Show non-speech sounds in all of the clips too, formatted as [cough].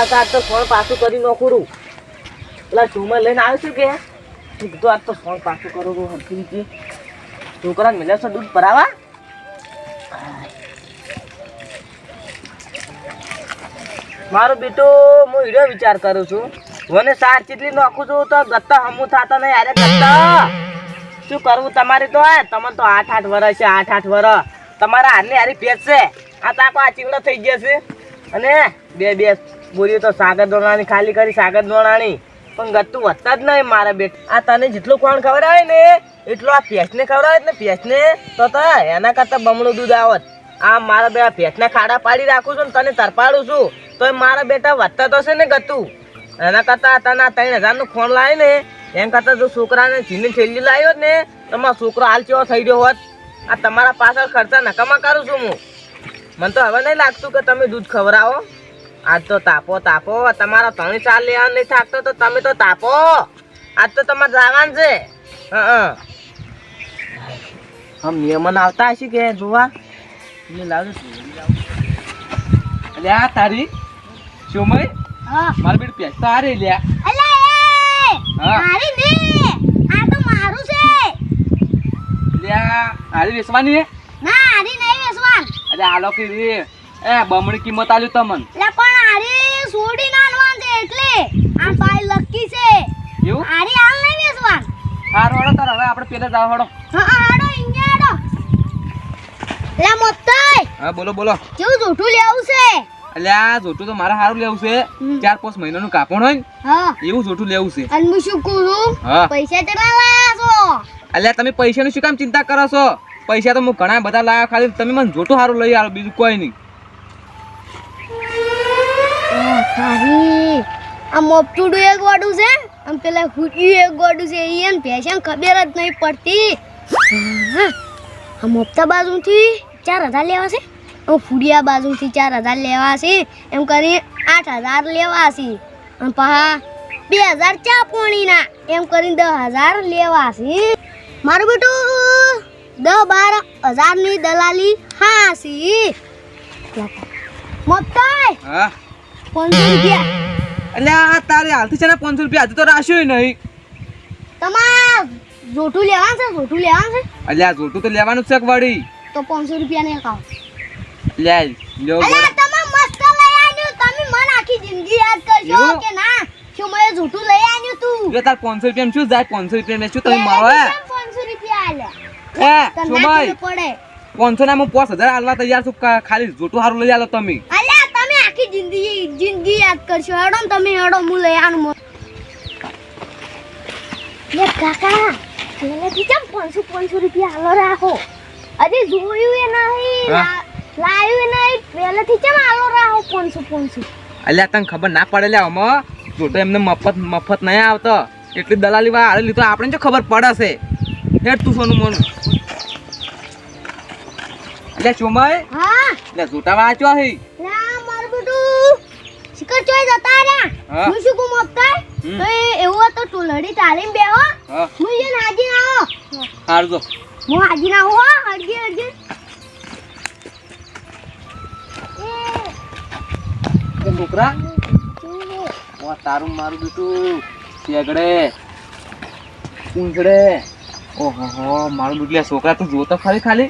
આવતા તો ફોન પાછું કરી નાખું પેલા ટુમાં લઈને આવ્યો છું કે કીધું આજ તો ફોન પાછું કરું છું રીતે. છોકરાને મળ્યા છો દૂધ ભરાવા. મારું બેટું, હું હીરો વિચાર કરું છું. મને સાર ચીટલી નાખું છું તો ગત્તા હમું થતા નહીં, અરે ગત્તા. શું કરવું તમારે તો તમને તો આઠ આઠ વર્ષ છે, આઠ આઠ વર્ષ તમારા હારની હારી ભેજ આ તાકો આ ચીવડો થઈ ગયા છે. અને બે બે બોરીઓ તો સાગર દોણાની ખાલી કરી, સાગર દોણાની પણ ગત્તું વધતા જ નહીં મારા બેટ. આ તને જેટલું કોણ ખવડાવે ને, એટલું આ ભેંસને ખવડાવે ને ભેંસને. તો એના કરતાં બમણું દૂધ આવત. આ મારા બે ભેંસને ખાડા પાડી રાખું છું ને તને તરપાડું છું. તો મારા બેટા વધતા તો છે ને ગતું. એના કરતાં તને આ ત્રણ હજારનું ફોન લાવે ને, એમ કરતાં જો છોકરાને જીની થેલી લાવ્યો ને, તો મારો છોકરો હાલ ચેવો થઈ ગયો હોત. આ તમારા પાછળ ખર્ચા નકામા કરું છું હું. મને તો હવે નહીં લાગતું કે તમે દૂધ ખવડાવો. આજ તો તાપો તાપો. તમારો ત્રણ ચાર લેવા નહીં થાકતો તો તમે તો તાપો. આજ તો તમારે જવાનું છે. હા હમ નિયમન આવતા હશે કે જોવા? લે આ તારી શોમય હા. મારી બેટ પ્યાસ તો લે મારી ને આ તો મારું છે. લે હારી વેસવાની ના આરી નહીં વેસવાન. અરે આલો કે રે. એ બમણી કિંમત આલ્યું તમને. લે પણ હારી સોડી નાનવાન છે એટલે. આ પાય લકી છે. એવું? હારી હાલ નહીં વેચવાન હાર હળો તાર હવે આપણે પેલે જાવ હળો હા હાડો ઇન્યા હાડો લે મોત્તાય હા બોલો બોલો. કેવું જોઠું લેવું છે. અલ્યા જોઠું તો મારે સારું લેવું છે. ચાર પાંચ મહિનાનું કાપણ હોય ને હા. એવું જોઠું લેવું છે. અને હું શું કહું પૈસા કેટલા લાયા છો. એટલે તમે પૈસાનું શું કામ ચિંતા કરો છો? પૈસા તો હું ઘણા બધા લાવ્યા ખાલી તમે મને જોઠું સારું લઈ આવો બીજું કોઈ નહીં. તારી આ મોપટુડું એક ગોડું છે? આમ પેલા હુડિયું એક ગોડું છે ઈ એને ભેંસાને ખબર જ નહીં પડતી. હા, આ મોપતા બાજુથી ચાર હજાર લેવા છે? અને ફૂડિયા બાજુથી ચાર હજાર લેવા છે એમ કરી આઠ હજાર લેવા છે. પાછા બે હજાર ચા પોણીના એમ કરીને દસ હજાર લેવા છે. મારું બેટું દસ બાર હજારની દલાલી હા સી મોપતાય! હા? પાંચસો રૂપિયા. એટલે આ તારે હાલથી છે ને પાંચસો રૂપિયા હજુ તો રાખ્યું નહીં. તમાર જોઠું લેવાનું છે જોઠું લેવાનું છે? એટલે આ જોટું તો લેવાનું જ છે વળી. તો પાંચસો રૂપિયા ને ખાઓ લે લ્યો અલા તમે મસ્ત લઈ આવ્યું તમે મન આખી જિંદગી યાદ કરશો કે ના? શું મેં જોઠું લઈ આવ્યું તું? જો તાર પાંચસો રૂપિયા શું જાય? પાંચસો રૂપિયા મેં શું તમે મારો હે? પાંચસો રૂપિયા આલ્યા? પડે. પાંચસો ના હું પાંચ હજાર હાલવા તૈયાર છું ખાલી જોટું સારું લઈ આલો તમે. જિંદગી યાદ કરશો. હેડો ને તમે હેડો હું લઈ આનું લે કાકા પહેલેથી કેમ પાંચસો પાંચસો રૂપિયા હાલો રાખો? અરે જોયું એ નહીં લાયું એ નહીં પહેલેથી કેમ હાલો રાખો પાંચસો પાંચસો? અલ્યા તને ખબર ના પડે લે આમાં જોટો એમને મફત મફત નહીં આવતો. એટલી દલાલી વાળા હાલે લીધો આપણે જો ખબર પડે છે? હેડ તું સોનું મોનું. એટલે ચોમય હા. એટલે જોટા ચો હી? શિખર ચોય જતા રહ્યા. હું. શું કુમ મફતા તો એવું તો ટોલડી તાલીમ બે હો. હું જે નાજી ના હો હારજો હું હાજી ના હો હરજી હરજી એ. છોકરા ઓ તારું મારું બીટું સેગડે ઊંઘડે. ઓહો મારું બેટું છોકરા તો જોતો ખાલી. ખાલી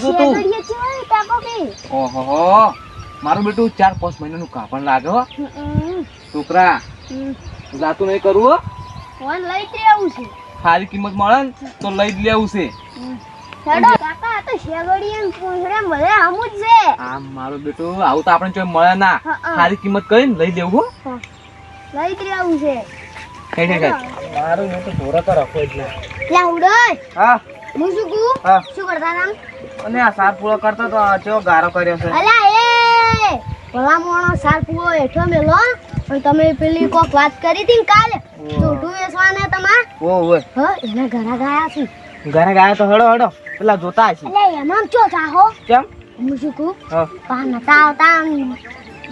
જોતો તો? ઓહો મારું બેટું ચાર પાંચ મહિનાનું કાપણ લાગે હો. છોકરા જાતું નહીં કરવું ફોન લઈ જ રહેવું છે. સારી કિંમત મળે ને તો લઈ જ લેવું છે. હેડો કાકા આ તો શેગડીએ ને પૂંછડે મળે હમું જ છે. આમ મારું બેટું આવું તો આપણે મળે ના. સારી કિંમત કરીને લઈ લેવું લઈ જ રહેવું છે. હેડ હેડ હેડ. મારું બેટું ઢોરો તો રખો જ ના. લા હા. હું શું કહું? શું કરતા રામ અને આ સાર પૂરો કરતો તો ચેવો ગારો કર્યો છે. અલા ભલા મોણો સાર પૂરો હેઠો મેલો અને તમે પેલી કોક વાત કરી હતી ને કાલે ચોટું વેસવાને તમાર ઓ ઓય. હ એના ઘરે ગયા છે. ઘરે ગયા તો હડો હડો પેલા જોતા છે એટલે એમાં ચો ચાહો? કેમ? હું શું કહું? હા. પા નતા આવતા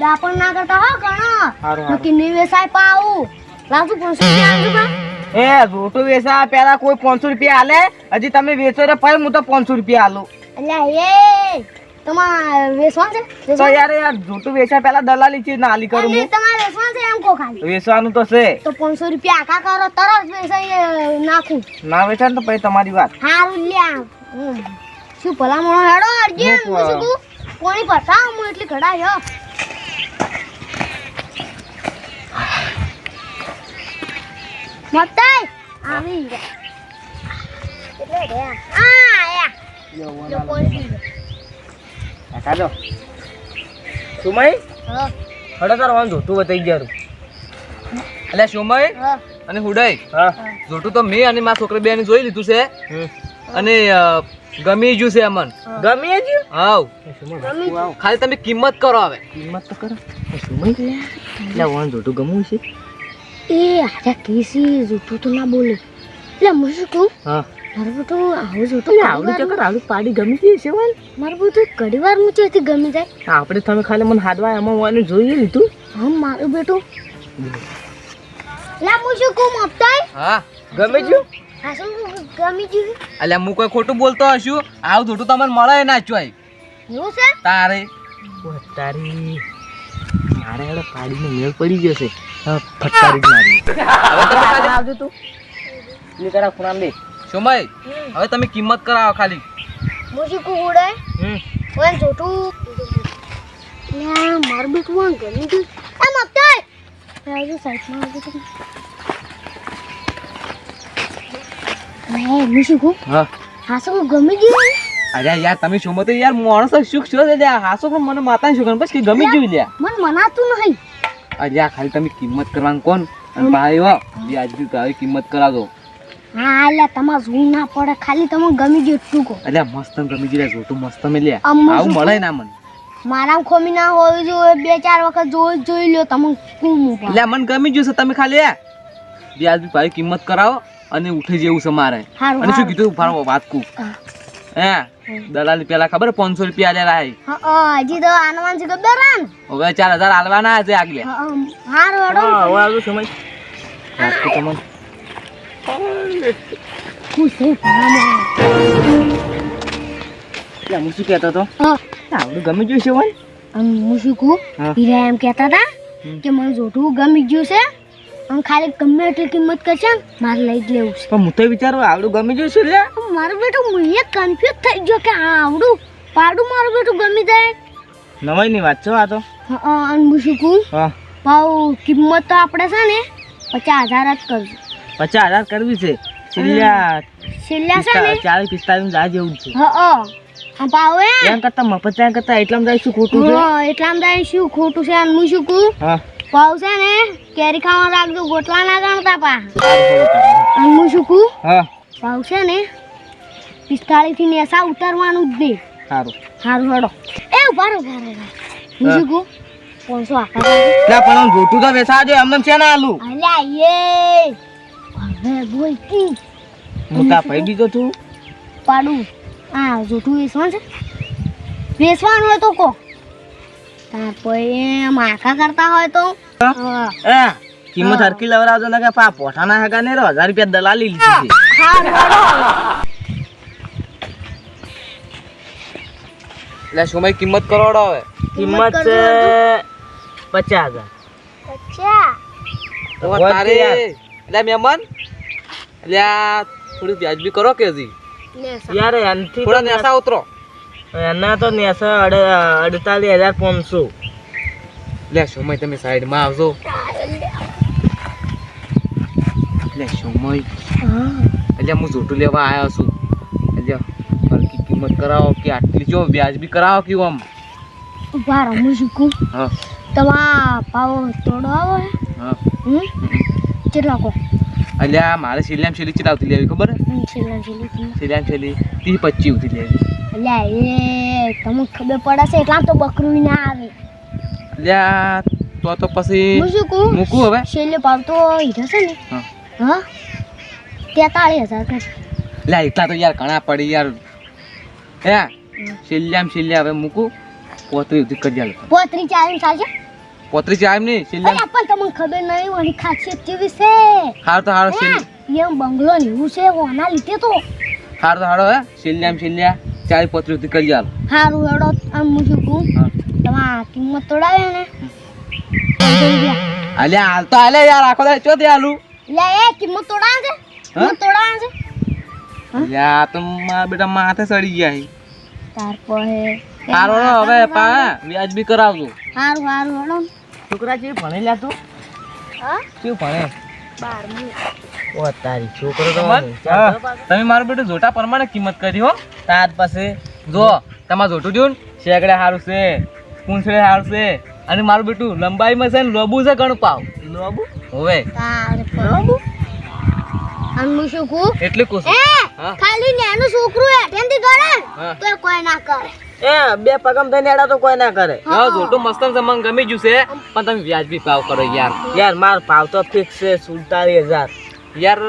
દાપણ ના કરતા હો ઘણો. નક્કી નહીં વેચાય પાવું લાવજો પાંચસો રૂપિયા એ જોટું વેસા પેલા કોઈ પાંચસો રૂપિયા હાલે હજી તમે વેચો રે પછી હું તો પાંચસો રૂપિયા હાલું એટલે એ તમારે વેચવાનું છે? તો યાર યાર જોટું વેચા પેલા દલાલી છે નાલી કરું અને હું. તમારે કો ખાલી. વેચવાનું તો છે. તો પાંચસો રૂપિયા આખા કરો તરત વેચાઈ નાખું. ના વેચાય ને તો પછી તમારી વાત. હારું લ્યા હમ. શું ભલામણો હેડો અર્જુન. હું શું કહું કોણી પતાવ હું એટલી ઘડા છો મતાઈ આવી ગયા એટલે ગયા આ આયા યો કોણી કાઢો સુમય હા. હડો તાર વાંધો તું બતાઈ ગયા એટલે સુમય અને હુડઈ. હા. જોટું તો મેં અને મારા છોકરી બેન જોઈ લીધું છે. અને ગમી જ્યું છે અમન. ગમે જ હાવ ખાલી તમે કિંમત કરો હવે. કિંમત તો કરો. સુમય એટલે વાન જોટું ગમવું છે. એ આજા કેસી જોટું તો ના બોલે. એટલે હું શું કહું હા. મારું બધું આવું જોતું આવડું ચક્કર આવડું પાડી ગમી ગઈ છે વાલ? મારું બધું ઘડી વાર હું ચોથી ગમી જાય. આપણે તમે ખાલી મને હાડવા એમાં હું જોઈએ લીધું હમ મારું બેટું. લા હું શું કહું મપતાઈ હા ગમે ગયું હા શું ગમી જો એટલે હું કોઈ ખોટું બોલતો હશું? આવું થોડું તમને મળે ના ચોય. એવું છે? તારે. તારી. મારે હેડો પાડીને મેળ પડી ગયો છે. હા, ફટકારી જ મારી. [laughs] હવે તમે આવજો તું. નીકળા ખૂણા લે સોમય હવે તમે કિંમત કરાવો ખાલી. મુજી ઉડાય હમ. ઓય જોટુ લા માર બેટું વાં ગમી ગયું આ મપતાઈ આવજો સાઈડમાં તમે હે હું શું કહું? હા. હાસો ગમી ગયું અરે યાર તમે શું તો યાર માણસ સુખ છો દે હાસો પણ મને માતા શું પછી ગમી ગયું લે મને મનાતું નહીં. અરે ખાલી તમે કિંમત કરવાનું કોણ? અને ભાઈ હો વ્યાજબી ભાવે કિંમત કરાવજો. હા એટલે તમાર જોવું ના પડે ખાલી તમે ગમી ગયું એટલું કહો. અલ્યા મસ્ત ગમી ગયું મસ્ત મેં લ્યા. આવું મળે ના મને. મારા ખોમી ના હોવી જોઈએ બે ચાર વખત જોઈ જોઈ લ્યો તમે કું એટલે મને ગમી ગયું છે તમે ખાલી કિંમત કરાવો અને ઉઠી જેવું છે મારે. અને શું કીધું? વાત કુ હે. દલાલી પેલા ખબર પાંચસો રૂપિયા આલેલા હે હજી તો આનવાન છે ખબર હવે ચાર હજાર આલવાના છે આગલે. હારું હેડો હવે સમય વાત તો તમને ખુશ છે એટલે હું શું કહેતો હતો? આવડું ગમી ગયું છે વાલ અને હું શું કહું? હીરા એમ કહેતા હતા કે મને જોઠું ગમી ગયું છે. અને ખાલી ગમે એટલી કિંમત કરશે ને મારે લઈ જ લેવું છે. પણ હું તો વિચારું આવડું ગમી ગયું છે મારું બેટું એ કન્ફ્યુઝ થઈ ગયો કે આ આવડું. પાડું મારું બેટું ગમી જાય. નવાઈ વાત છો આ તો. હા અને હું શું કહું? ભાવ કિંમત તો આપણે છે ને પચાસ હજાર જ કરજો પચાસ હજાર કરવી છે. છેલ્લા છેલ્લા છે ને? ચાલીસ પિસ્તાલીસ જાય જેવું છે. હા એમ કરતા મફત કરતા એટલામાં જાય શું ખોટું છે? હા એટલામાં શું ખોટું છે હું શું કહું? હા. ભાવ છે ને કેરી ખાવા રાખજો ગોટલા ના પા. અને હું શું કહું? હા. ભાવ છે ને પિસ્તાળીસથી નેસા ઉતારવાનું જ દે. સારું. સારું હેડો એ ઊભા રહો, ઊભા રહો, હું શું કહું? પાંચસો આખા પણ જોતું તો બેસાડજો એમને છે ને આલુ. અલ્યા યે. હવે બોલતી હું તા ભાઈ બીજો છું? પાડું. આ જોઠું વેચવાનું છે? વેચવાનું હોય તો કો તાર પછી માખા કરતા હોય તો. એ કિંમત હરકી લવરાવજો ને કે પા પોઠાના હેગા ને હજાર રૂપિયા દલાલી લીધી છે. સોમય કિંમત કરોડો હવે. કિંમત છે પચાસ હજાર. તારે. એટલે મહેમાન. આ થોડી વ્યાજબી કરો કે હજી? યાર એનથી થોડા નેસા ઉતરો. એના તો નેસા અડ અડતાલીસ હજાર પાંચસો લે સોમય તમે સાઈડમાં આવજો. લે સોમય હા. એટલે હું જોટું લેવા આવ્યો છું. એટલે હરકી કિંમત કરાવો કે આટલી જો વ્યાજ બી કરાવો કે આમ? ઊભા રહો, હું શીખું હા. તમા પાવો તોડો આવો હા. હમ? કેટલા કહો? આ મારે શેલી છેલ્લી ચલાવતી લેવી ખબર? શેલી. સિલિયામ છેલ્લી ત્રીસ પચીસ ઉધી લેવી. અલ્યા એ તમને ખબર પડે છે એટલા તો બકરું ના આવે. અલ્યા તો તો પછી મૂકું હવે? શેલી ભાવ તો હીરો છે ને? હા. તેતાળીસ હજાર કરશે લે એટલા તો યાર ઘણા પડી યાર. હે? છેલ્લામ છેલ્લે હવે મૂકું પોતરી ઉધી કરી પોત્રી ચાલીસ થશે પોતરી છે આમ ની સિલ્લા અરે પણ તમને ખબર નહીં ઓની ખાસિયત કેવી છે? હાર તો હાર છેલ્લે. હે, એમ બંગલો ને એવું છે ઓના લીધે તો. હાર તો હારો હે છેલ્લામ સિલ્લા ચાર પોતરી ઉધી કરી આલો. હારું હેડો આમ હું શું કહું તમારા કિંમત તોડાવે ને અલે હાલ તો હાલે યાર આખો દાડો ચોથી આલુ લે એ કિંમત તોડા છે કિંમત તોડા છે યા તો મારા બેટા માથે સડી ગયા હે તાર પહે. હારો રો હવે પા વ્યાજ બી કરાવજો. હારું હારું હડો. છોકરા જે ભણેલા તું? હા? કેવું ભણે? બારમું. ઓ તારી છોકરો તો તમે મારું બેટું જોટા પ્રમાણે કિંમત કરી હો. તાર પાસે જો તમારે જોટું જોયું શેકડે સારું છે પૂંછડે સારું છે અને મારું બેટું લંબાઈમાં છે ને લોબુ છે ઘણું પાવ. લોબુ? હોવે. લોબુ? હું શું કહું એટલે કહું. ખાલી નેનું છોકરું તો કોઈ ના કરે. એ બે પગમ થઈને એડા તો કોઈ ના કરે. હા જોટું મસ્ત છે મને ગમી ગયું છે. પણ તમે વ્યાજબી ભાવ કરો યાર. યાર માર ભાવ તો ફિક્સ છે સુડતાલીસ હજાર. યાર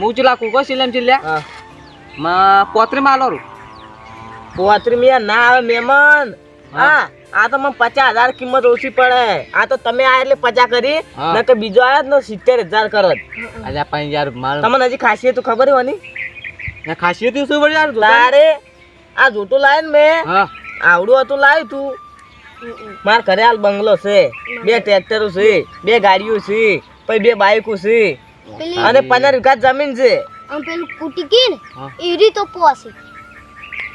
હું ચલા કુકો સિલેમ ચિલ્યા માં પોત્રી માં આલો પોત્રી મિયા ના આવે મહેમાન. હા. આ તો મને પચાસ હજાર કિંમત ઓછી પડે. આ તો તમે આ એટલે પચાસ કરી. ને કે બીજો આયા ને સિત્તેર હજાર કરો. અલ્યા પણ યાર માર તમને હજી ખાસી તો ખબર હોય ખાસી હતી શું યાર? તારે આ જોતું લાય ને મેં. આવડું હતું લાવ્યું તું. માર ઘરે હાલ બંગલો છે. બે ટ્રેક્ટરો છે બે ગાડીઓ છે પછી બે બાઈકો છે. અને પંદર વીઘા જમીન છે. આમ પેલું કુટી કી ને હા. એરી પોસે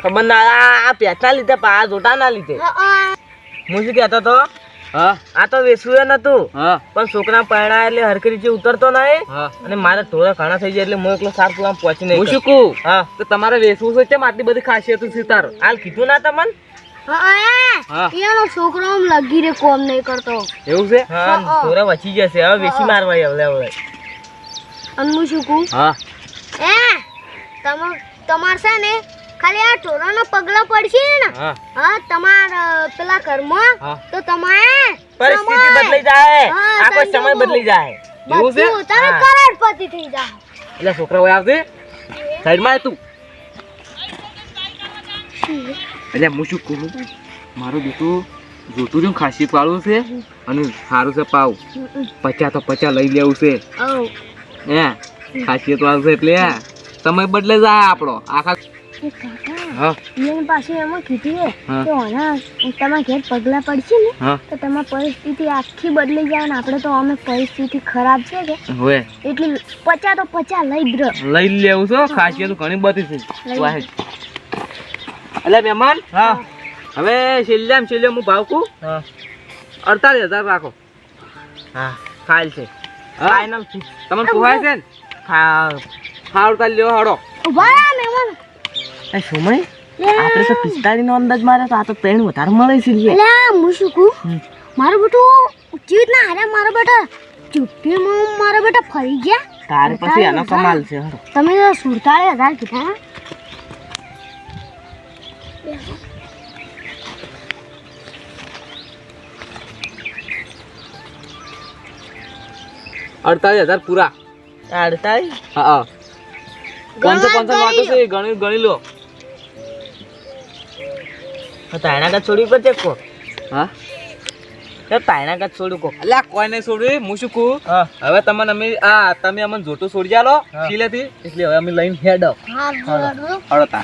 ખબર ના આ પેટના લીધે પા આ જોટા ના લીધે. હા શું કહેતો તો આ તો વેસુએ નતું. પણ છોકરા પરણા એટલે હરખી રીતે ઉતરતો નહીં. હા. અને મારે થોડા ઘણા થઈ જાય એટલે હું એકલો સાર પુલામ પહોંચી હું નહીં શું કહું? હા. તો તમારે વેસવું છે કેમ આટલી બધી ખાસિયત છે તાર? હાલ કીધું ના તમને? હા હા. એનો છોકરો આમ લગી રે કોમ નહીં કરતો. એવું છે? હા વચી જશે. હવે વેસી મારવા હવે હવે. અને હું શું કહું? હા. એ તમાર તમાર છે ને ખાલી આ ઢોરાનો પગલા પડશે ને? હા. હા તમાર પેલા કર્મ તો તમારે પરિસ્થિતિ બદલી જાય. આખો સમય બદલી જાય. એવું છે? તમે કરોડપતિ થઈ જાવ એટલે છોકરા હોય આવશે સાઈડમાં તું. એટલે હું શું કહું? મારું બેટું જોતું છું ખાસી પાડવું છે અને સારું છે પાવ. પચા તો પચા લઈ લેવું છે. હે? ખાસિયત વાળું છે એટલે સમય બદલે જાય આપણો. આખા એ કાકા હા. એની પાસે એમાં કીધું છે હા. કે ઓના તમારા ઘેર પગલા પડશે ને તો તમારી પરિસ્થિતિ આખી બદલી જાય ને આપણે તો અમે પરિસ્થિતિ ખરાબ છે કે? એટલે પચા તો પચા લઈ જ લઈ લેવું છો ખાસિયત ઘણી બધી છે. એટલે મહેમાન હા. હવે છેલ્લે છેલ્લે હું ભાવ હા. અડતાલીસ હજાર રાખો. હા. ખાયલ છે. ફાઇનલ તમને પોહાય છે ને? ખા હા અડતાલીસ લેવો હાડો ઊભા મહેમાન. એ સમય આપણે તો પિસ્તાળીસ નો અંદાજ મારે તો આ તો ત્રણ વધારે મળે છે એટલે હું શું કહું? મારો બેટો કેવી રીતના હારે મારો બેટા? ચુપ્પીમાં મારો બેટા ફરી ગયા. તારે પછી એનો કમાલ છે તમે તો સુડતાલીસ હજાર કીધા અડતાલીસ હજાર પૂરા. અડતાલીસ હા હા. પાંચસો પાંચસો છે ગણી ગણી લો. તાયણા કાચ છોડી પર ચેક કો હા? તાયણા કાચ છોડું કો અલ્યા કોઈ નહીં છોડ્યું હું શું કહું? હવે તમને અમે આ તમે અમને જોટું છોડી જાલો હા. એટલે હવે અમે લઈને હેડ. હા જોડો હળતા